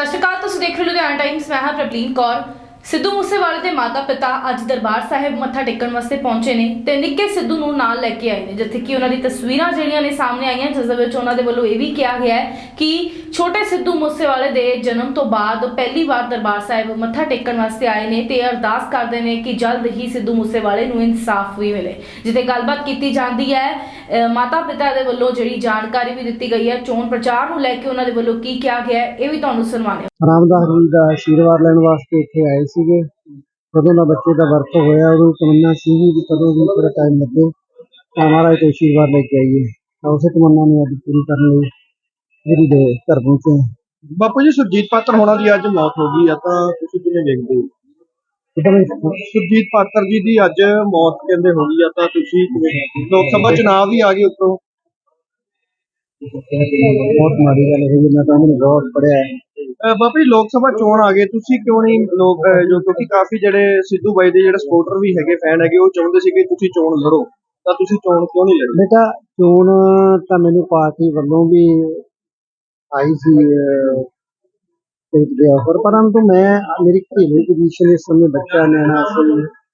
ਸਤਿ ਸ਼੍ਰੀ ਅਕਾਲ ਤੁਸੀਂ ਦੇਖ ਰਹੇ ਹੋ ਲੁਧਿਆਣਾ ਟਾਈਮਸ ਮੈਂ ਹਾਂ ਪ੍ਰਬਲੀਨ ਕੌਰ। ਸਿੱਧੂ ਮੂਸੇਵਾਲੇ ਦੇ ਮਾਤਾ-ਪਿਤਾ ਅੱਜ ਦਰਬਾਰ ਸਾਹਿਬ ਮੱਥਾ ਟੇਕਣ ਵਾਸਤੇ ਪਹੁੰਚੇ ਨੇ ਤੇ ਨਿੱਕੇ ਸਿੱਧੂ ਨੂੰ ਨਾਲ ਲੈ ਕੇ ਆਏ ਨੇ, ਜਿੱਥੇ ਕਿ ਉਹਨਾਂ ਦੀ ਤਸਵੀਰਾਂ ਜਿਹੜੀਆਂ ਨੇ ਸਾਹਮਣੇ ਆਈਆਂ, ਜਿਸ ਦੇ ਵਿੱਚ ਉਹਨਾਂ ਦੇ ਵੱਲੋਂ ਇਹ ਵੀ ਕਿਹਾ ਗਿਆ ਹੈ ਕਿ ਛੋਟੇ ਸਿੱਧੂ ਮੂਸੇਵਾਲੇ ਦੇ ਜਨਮ ਤੋਂ ਬਾਅਦ ਪਹਿਲੀ ਵਾਰ ਦਰਬਾਰ ਸਾਹਿਬ ਮੱਥਾ ਟੇਕਣ ਵਾਸਤੇ ਆਏ ਨੇ ਤੇ ਅਰਦਾਸ ਕਰਦੇ ਨੇ ਕਿ ਜਲਦ ਹੀ ਸਿੱਧੂ ਮੂਸੇਵਾਲੇ ਨੂੰ ਇਨਸਾਫ ਵੀ ਮਿਲੇ। ਜਿੱਥੇ ਗੱਲਬਾਤ ਕੀਤੀ ਜਾਂਦੀ ਹੈ, ਅਹ ਮਾਤਾ-ਪਿਤਾ ਦੇ ਵੱਲੋਂ ਜਿਹੜੀ ਜਾਣਕਾਰੀ ਵੀ ਦਿੱਤੀ ਗਈ ਹੈ, ਚੋਣ ਪ੍ਰਚਾਰ ਨੂੰ ਲੈ ਕੇ ਉਹਨਾਂ ਦੇ ਵੱਲੋਂ ਕੀ ਕਿਹਾ ਗਿਆ ਹੈ, ਇਹ ਵੀ ਤੁਹਾਨੂੰ ਸੁਣਵਾਉਂਦੇ ਹਾਂ ਰਾਮਦਾਸ ਜੀ ਦਾ ਆਸ਼ੀਰਵਾਦ ਲੈਣ ਵਾਸਤੇ ਇੱਥੇ ਆਏ ਸੀਗੇ ਕਦੋਂ ਦਾ ਬੱਚੇ ਦਾ ਵਰਤ ਹੋਇਆ ਉਦੋਂ ਤਮੰਨਾ ਸੀ ਵੀ ਕਦੋਂ ਵੀ ਥੋੜਾ ਟਾਈਮ ਲੱਗੇ ਤਾਂ ਮਹਾਰਾਜ ਤੋਂ ਆਸ਼ੀਰਵਾਦ ਲੈ ਕੇ ਆਈਏ ਤਾਂ ਉਸੇ ਤਮੰਨਾ ਨੂੰ ਅੱਜ ਪੂਰੀ ਕਰਨ ਲਈ ਗੁਰੂ ਦੇ ਘਰ ਪਹੁੰਚੇ। ਬਾਪੂ ਜੀ ਸੁਰਜੀਤ ਪਾਤਰ ਹੋਣਾ ਦੀ ਅੱਜ ਮੌਤ ਹੋ ਗਈ ਆ ਤਾਂ ਤੁਸੀਂ ਕਿਵੇਂ ਦੇਖਦੇ ਹੋ? ਸੁਰਜੀਤ ਪਾਤਰ ਜੀ ਦੀ ਅੱਜ ਮੌਤ ਕਹਿੰਦੇ ਹੋ ਗਈ ਆ ਤਾਂ ਤੁਸੀਂ ਕਿਵੇਂ ਹੋ? ਲੋਕ ਸਭਾ ਚੁਣਾਵ ਵੀ ਆ ਗਏ ਉੱਤੋਂ ਬਹੁਤ ਮਾੜੀ ਗੱਲ ਹੋਈ ਮੈਂ ਤਾਂ ਉਹਨੂੰ ਬਹੁਤ ਪੜਿਆ ਹੈ ਅਹ ਬਾਪੂ ਜੀ ਲੋਕ ਸਭਾ ਚੋਣ ਆ ਗਏ ਤੁਸੀਂ ਕਿਉਂ ਨਹੀਂ ਲੋਕ ਅਹ ਜੋ ਕਿਉਂਕਿ ਕਾਫੀ ਜਿਹੜੇ ਸਿੱਧੂ ਬਾਈ ਦੇ ਜਿਹੜੇ ਸਪੋਰਟਰ ਵੀ ਹੈਗੇ ਫੈਨ ਹੈਗੇ ਉਹ ਚਾਹੁੰਦੇ ਸੀ ਕਿ ਤੁਸੀਂ ਚੋਣ ਲੜੋ। ਤਾਂ ਤੁਸੀਂ ਚੋਣ ਕਿਉਂ ਨਹੀਂ ਲੜੀ? ਬੇਟਾ ਚੋਣ ਤਾਂ ਮੈਨੂੰ ਪਾਰਟੀ ਵੱਲੋਂ ਵੀ ਆਈ ਸੀ ਸਟੇਟ ਦੇ ਆਫਰ ਪਰੰਤੂ ਮੈਂ ਮੇਰੀ ਘਰੇਲੂ ਪੋਜੀਸ਼ਨ ਇਸ ਸਮੇਂ ਬੱਚਾ ਨਿਆਣਾ ਸੀ।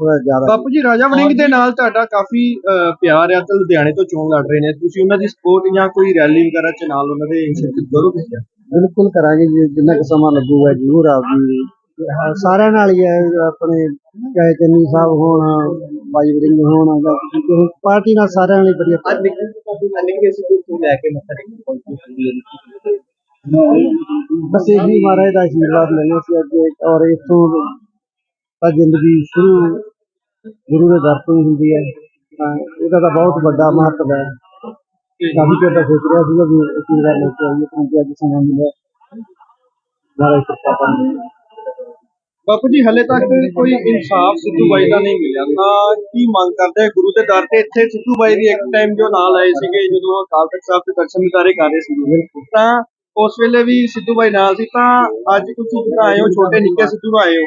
ਥੋੜਾ ਜ਼ਿਆਦਾ ਬਾਪੂ ਜੀ ਰਾਜਾ ਵੜਿੰਗ ਦੇ ਨਾਲ ਤੁਹਾਡਾ ਕਾਫੀ ਅਹ, ਪਿਆਰ ਆ ਤੇ ਲੁਧਿਆਣੇ ਤੋਂ ਚੋਣ ਲੜ ਰਹੇ ਨੇ। ਤੁਸੀਂ ਉਹਨਾਂ ਦੀ ਸਪੋਰਟ ਜਾਂ ਕੋਈ ਰੈਲੀ ਵਗੈਰਾ ਚ ਨਾਲ ਉਹਨਾਂ ਦੇ ਸ਼ਿਰਕਤ ਕਰੋਗੇ? ਬਿਲਕੁਲ ਕਰਾਂਗੇ ਜੀ ਜਿੰਨਾ ਕੁ ਸਮਾਂ ਲੱਗੂਗਾ ਜ਼ਰੂਰ ਆਪਦੀ ਸਾਰਿਆਂ ਨਾਲ ਹੀ ਹੈ ਆਪਣੇ ਚਾਹੇ ਚੰਨੀ ਸਾਹਿਬ ਹੋਣ ਬਾਈ ਵਰਿੰਗ ਹੋਣ ਜਾਂ ਕਿਸੇ ਹੋਰ ਪਾਰਟੀ ਨਾਲ ਸਾਰਿਆਂ ਨਾਲ ਹੀ ਵਧੀਆ ਅੱਜ ਨਿੱਕੇ ਸਿੱਧੂ ਨੂੰ ਲੈ ਕੇ ਮੱਥਾ ਟੇਕਣ ਪਹੁੰਚੇ ਬਸ ਇਹੀ ਮਹਾਰਾਜ ਦਾ ਆਸ਼ੀਰਵਾਦ ਲੈਣਾ ਸੀ ਅੱਜ ਔਰ ਇਥੋਂ ਤਾਂ ਜ਼ਿੰਦਗੀ ਸ਼ੁਰੂ ਗੁਰੂ ਦੇ ਦਰ ਤੋਂ ਹੀ ਹੁੰਦੀ ਹੈ ਤਾਂ ਇਹਦਾ ਤਾਂ ਬਹੁਤ ਵੱਡਾ ਮਹੱਤਵ ਹੈ। ਕਾਫੀ ਚਿਰ ਦਾ ਸੋਚ ਰਿਹਾ ਸੀਗਾ ਵੀ ਆਸ਼ੀਰਵਾਦ ਲੈ ਕੇ ਆਈਏ ਕਿਉਂਕਿ ਅੱਜ ਸਮਾਂ ਮਿਲਿਆ। ਮਹਾਰਾਜ ਕਿਰਪਾ ਕਰਨ ਬਾਪੂ ਜੀ ਹਲੇ ਤੱਕ ਕੋਈ ਇਨਸਾਫ ਸਿੱਧੂ ਬਾਈ ਦਾ ਨਹੀਂ ਮਿਲਿਆ। ਤਾਂ ਕੀ ਮੰਗ ਕਰਦੇ? ਗੁਰੂ ਦੇ ਦਰ ਤੇ ਇੱਥੇ ਸਿੱਧੂ ਬਾਈ ਵੀ ਇੱਕ ਟਾਈਮ ਜੋ ਨਾਲ ਆਏ ਸੀਗੇ ਜਦੋਂ ਅਕਾਲ ਤਖਤ ਸਾਹਿਬ ਦੇ ਦਰਸ਼ਨ ਦਿਦਾਰੇ ਕਰ ਰਹੇ ਸੀਗੇ। ਤਾਂ ਉਸ ਵੇਲੇ ਵੀ ਸਿੱਧੂ ਬਾਈ ਨਾਲ ਸੀ। ਤਾਂ ਅੱਜ ਤੁਸੀਂ ਜਿਹੜਾ ਆਏ ਹੋ ਛੋਟੇ ਨਿੱਕੇ ਸਿੱਧੂ ਆਏ ਹੋ।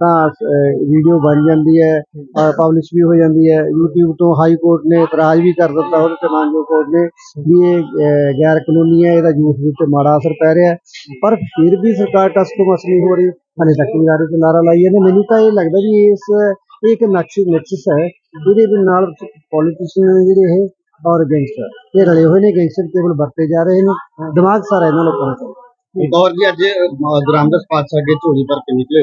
ਤਾਂ ਵੀਡੀਓ ਬਣ ਜਾਂਦੀ ਹੈ ਔਰ ਪਬਲਿਸ਼ ਵੀ ਹੋ ਜਾਂਦੀ ਹੈ। YouTube ਤੋਂ ਹਾਈ ਕੋਰਟ ਨੇ ਇਤਰਾਜ਼ ਵੀ ਕਰ ਦਿੱਤਾ ਉਹਦੇ ਤੇ ਮਾਨਜੋ ਕੋਰਟ ਨੇ ਵੀ ਇਹ ਗੈਰ ਕਾਨੂੰਨੀ ਹੈ, ਇਹਦਾ ਯੂਥ ਦੇ ਉੱਤੇ ਮਾੜਾ ਅਸਰ ਪੈ ਰਿਹਾ ਪਰ ਫਿਰ ਵੀ ਸਰਕਾਰ ਟਸ ਤੋਂ ਮਸ ਨਹੀਂ ਹੋ ਰਹੀ। ਹਲੇ ਤੱਕ ਵੀ ਨਾਰੇ ਤੇ ਨਾਰਾ ਲਾਈ ਜਾਂਦੇ। ਮੈਨੂੰ ਤਾਂ ਇਹ ਲੱਗਦਾ ਵੀ ਇਸ, ਇਹ ਇੱਕ ਨਕਸ਼, ਨਕਸ਼ਸ ਹੈ। ਇਹਦੇ ਦੇ ਨਾਲ ਪੋਲੀਟੀਸ਼ੀਅਨ ਜਿਹੜੇ ਇਹ ਔਰ ਗੈਂਗਸਟਰ ਇਹ ਰਲੇ ਹੋਏ ਨੇ ਗੈਂਗਸਟਰ ਕੇਵਲ ਵਰਤੇ ਜਾ ਰਹੇ ਨੇ। ਦਿਮਾਗ ਸਾਰਾ ਇਹਨਾਂ ਲੋਕਾਂ ਦਾ ਗੌਰ ਜੀ, ਅੱਜ ਗ੍ਰਾਮਦਸ ਪਾਤਸ਼ਾਹ ਅੱਗੇ ਝੋਲੀ ਭਰ ਕੇ ਨਿਕਲੇ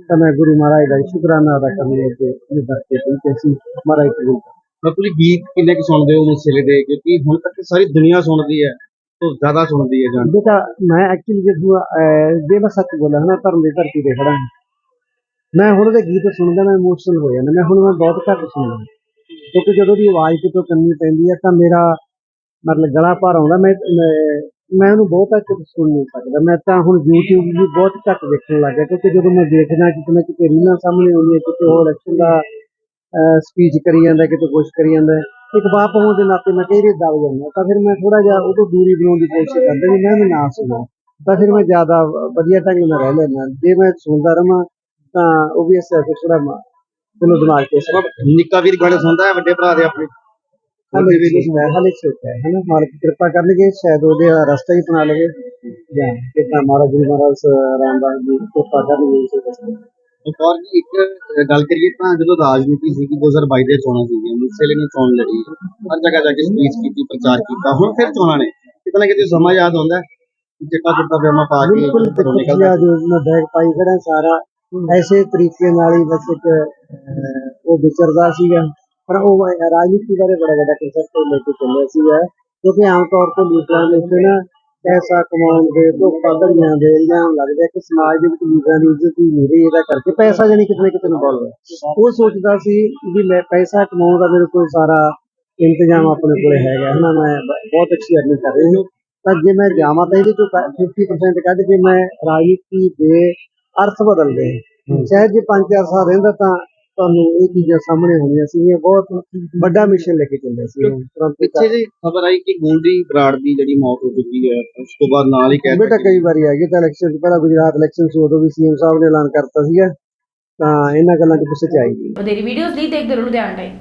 ਤਾਂ ਮੈਂ ਗੁਰੂ ਮਹਾਰਾਜ ਦਾ ਸ਼ੁਕਰਾਨਾ ਅਦਾ ਕਰਨ ਲਈ ਅੱਗੇ ਦਰਤੇ ਕਿ ਅਸੀਂ ਮਹਾਰਾਜ ਕਰ ਬਾਪੂ ਜੀ ਗੀਤ ਕਿੰਨੇ ਕੁ ਸੁਣਦੇ ਹੋ ਮੁਸਲੇ ਦੇ? ਕਿਉਂਕਿ ਹੁਣ ਤੱਕ ਸਾਰੀ ਦੁਨੀਆ ਸੁਣਦੀ ਹੈ ਤੋਂ ਜ਼ਿਆਦਾ ਸੁਣਦੀ ਹੈ ਜਾਨ ਬੇਟਾ ਮੈਂ ਐਕਚੁਅਲੀ ਜੇ ਤੁਹਾਨੂੰ ਅਹ, ਜੇ ਮੈਂ ਸੱਚ ਬੋਲਾਂ ਨਾ ਧਰਮ ਦੀ ਧਰਤੀ ਤੇ ਖੜਾ। ਮੈਂ ਹੁਣ ਉਹਦੇ ਗੀਤ ਸੁਣਦਾ ਮੈਂ ਇਮੋਸ਼ਨਲ ਹੋ ਜਾਂਦਾ। ਮੈਂ ਹੁਣ ਮੈਂ ਬਹੁਤ ਘੱਟ ਸੁਣਦਾ। ਕਿਉਂਕਿ ਜਦੋਂ ਦੀ ਆਵਾਜ਼ ਕਿਤੋਂ ਕੰਨੀ ਪੈਂਦੀ ਹੈ ਤਾਂ ਮੇਰਾ ਮਤਲਬ ਗਲਾ ਭਰ ਆਉਂਦਾ। ਮੈਂ ਮੈਂ- ਉਹਨੂੰ ਬਹੁਤ ਘੱਟ ਸੁਣ ਨਹੀਂ ਸਕਦਾ। ਮੈਂ ਤਾਂ ਹੁਣ YouTube ਵੀ ਬਹੁਤ ਘੱਟ ਦੇਖਣ ਲੱਗ ਗਿਆ ਕਿਉਂਕਿ ਜਦੋਂ ਮੈਂ ਦੇਖਦਾ ਕਿਤੇ ਨਾ ਕਿਤੇ ਰੀਲਾਂ ਸਾਹਮਣੇ ਆਉਂਦੀਆਂ, ਕਿਤੇ ਹੋਰ ਇਲੈਕਸ਼ਨ ਦਾ ਸਪੀਚ ਕਰੀ ਜਾਂਦਾ, ਕਿਤੇ ਕੁਛ ਕਰੀ ਜਾਂਦਾ। ਇੱਕ ਬਾਪ ਹੋਣ ਦੇ ਨਾਤੇ ਮੈਂ ਕਈ ਵਾਰੀ ਦਬ ਜਾਂਦਾ। ਤਾਂ ਫਿਰ ਮੈਂ ਥੋੜਾ ਜਿਹਾ ਉਹ ਤੋਂ ਦੂਰੀ ਬਣਾਉਣ ਦੀ ਕੋਸ਼ਿਸ਼ ਕਰਦਾ ਵੀ ਮੈਂ ਉਹਨੂੰ ਨਾ ਸੁਣਾ। ਤਾਂ ਫਿਰ ਮੈਂ ਜ਼ਿਆਦਾ ਵਧੀਆ ਢੰਗ ਨਾਲ ਰਹਿ ਲੈਂਦਾ। ਜੇ ਮੈਂ ਸੁਣਦਾ ਰਵਾਂ, ਤਾਂ ਉਹ ਵੀ ਅਸਰ ਫਿਰ ਥੋੜਾ ਮੈਨੂੰ ਦਿਮਾਗ ਤੇ ਅਸਰ ਨਿੱਕਾ ਵੀਰ ਗਾਣੇ ਸੁਣਦਾ ਹੈ, ਵੱਡੇ ਭਰਾ ਦੇ ਆਪਣੇ। ਹਲੇ ਵੀ ਹੈ? ਹਲੇ ਛੋਟਾ ਹੈ। ਹਨਾ ਮਾਲਕ ਕਿਰਪਾ ਕਰਨਗੇ ਸ਼ਾਇਦ ਉਹਦੇ ਰਸਤਾ ਹੀ ਬਣਾ ਲਵੇ। ਜਾਂ ਕਿਤਾ ਮਹਾਰਾਜ ਜੀ ਮਹਾਰਾਜ ਰਾਮਦਾਸ ਜੀ ਕਿਰਪਾ ਕਰਨਗੇ ਇਸੇ ਰਸਤੇ ਇੱਕ ਔਰ ਜੀ ਇੱਕ ਅਹ, ਗੱਲ ਕਰੀਏ ਤਾਂ ਜਦੋਂ ਰਾਜਨੀਤੀ ਸੀਗੀ 2022 ਦੇ ਚੋਣਾਂ ਸੀਗੀਆਂ ਮੁਸਲੇ ਨੇ ਚੋਣ ਲੜੀ। ਹਰ ਜਗ੍ਹਾ ਜਾ ਕੇ ਸਪੀਚ ਕੀਤੀ ਪ੍ਰਚਾਰ ਕੀਤਾ ਹੁਣ ਫਿਰ ਚੋਣਾਂ ਨੇ। ਕਿਤੇ ਨਾ ਕਿਤੇ ਸਮਾਂ ਯਾਦ ਆਉਂਦਾ ਚਿੱਟਾ ਚਿੱਟਾ ਪਜਾਮਾ ਪਾ ਕੇ ਬਿਲਕੁਲ ਘਰੋਂ ਦੇਖੋ ਨਿਕਲਦਾ। ਜੀ ਜੋ ਮੈਂ ਬੈਗ ਪਾਈ ਖੜਾ ਸਾਰਾ। ਐਸੇ ਤਰੀਕੇ ਨਾਲ ਹੀ ਬਸ ਇੱਕ ਉਹ ਵਿਚਰਦਾ ਸੀਗਾ। ਪਰ ਉਹ ਰਾਜਨੀਤੀ ਬਾਰੇ ਬੜਾ ਵੱਡਾ ਕਨਸੈਪਟ ਲੈ ਕੇ ਚੱਲਿਆ ਸੀਗਾ। ਕਿਉਂਕਿ ਆਮ ਤੌਰ ਤੇ ਲੀਡਰਾਂ ਦੇ ਉੱਤੇ ਨਾ ਪੈਸਾ ਕਮਾਉਣ ਦੇ ਧੋਖਾ ਧੜੀਆਂ ਦੇ ਇਲਜ਼ਾਮ ਲੱਗਦਾ ਕਿ ਸਮਾਜ ਦੇ ਵਿੱਚ ਲੀਡਰਾਂ ਦੀ ਇੱਜ਼ਤ ਹੀ ਨਹੀਂ ਰਹੀ ਇਹਦਾ ਕਰਕੇ ਪੈਸਾ ਜਾਨੀ ਕਿਤੇ ਨਾ ਕਿਤੇ ਇਨਵੋਲਵ ਹੈ ਉਹ ਸੋਚਦਾ ਸੀ ਵੀ ਮੈਂ ਪੈਸਾ ਕਮਾਉਣ ਦਾ ਮੇਰੇ ਕੋਲ ਸਾਰਾ ਇੰਤਜ਼ਾਮ ਆਪਣੇ ਕੋਲੇ ਹੈਗਾ ਹਨਾ ਮੈਂ ਬਹੁਤ ਅੱਛੀ ਅਰਨਿੰਗ ਕਰ ਰਹੀ ਹਾਂ। ਤਾਂ ਜੇ ਮੈਂ ਜਾਵਾਂ ਤਾਂ ਇਹਦੇ ਚੋਂ ਕ- 50% ਕੱਢ ਕੇ ਮੈਂ ਰਾਜਨੀਤੀ ਦੇ ਅਰਥ ਬਦਲਦੇ ਸ਼ਾਇਦ ਜੇ 5-4 ਸਾਲ ਰਹਿੰਦਾ ਤਾਂ ਤੁਹਾਨੂੰ ਇਹ ਚੀਜ਼ਾਂ ਸਾਹਮਣੇ ਹੋਣੀਆਂ ਸੀ ਬਹੁਤ ਵੱਡਾ ਮਿਸ਼ਨ ਲੈ ਕੇ ਚੱਲਿਆ ਸੀ ਪਿੱਛੇ ਜੀ ਖਬਰ ਆਈ ਕਿ ਗੋਲਡੀ ਬਰਾੜ ਦੀ ਜਿਹੜੀ ਮੌਤ ਹੋ ਚੁੱਕੀ ਹੈ ਉਸ ਤੋਂ ਬਾਅਦ ਨਾਲ ਹੀ ਕਹਿ ਬੇਟਾ ਕਈ ਵਾਰੀ ਆ ਗਈ ਤਾਂ ਇਲੈਕਸ਼ਨ ਤੋਂ ਪਹਿਲਾਂ ਗੁਜਰਾਤ ਇਲੈਕਸ਼ਨ ਸੀ ਉਦੋਂ ਵੀ ਸੀਐਮ ਸਾਹਿਬ ਨੇ ਐਲਾਨ ਕਰਤਾ ਸੀਗਾ। ਤਾਂ ਇਹਨਾਂ ਗੱਲਾਂ 'ਚ ਪਿੱਛੇ ਚ ਆਈ। ਗਈ ਵਧੇਰੀ ਵੀਡੀਓਜ਼ ਲਈ ਦੇਖਦੇ ਰਹੋ ਲੁਧਿਆਣਾ ਟਾਈਮ।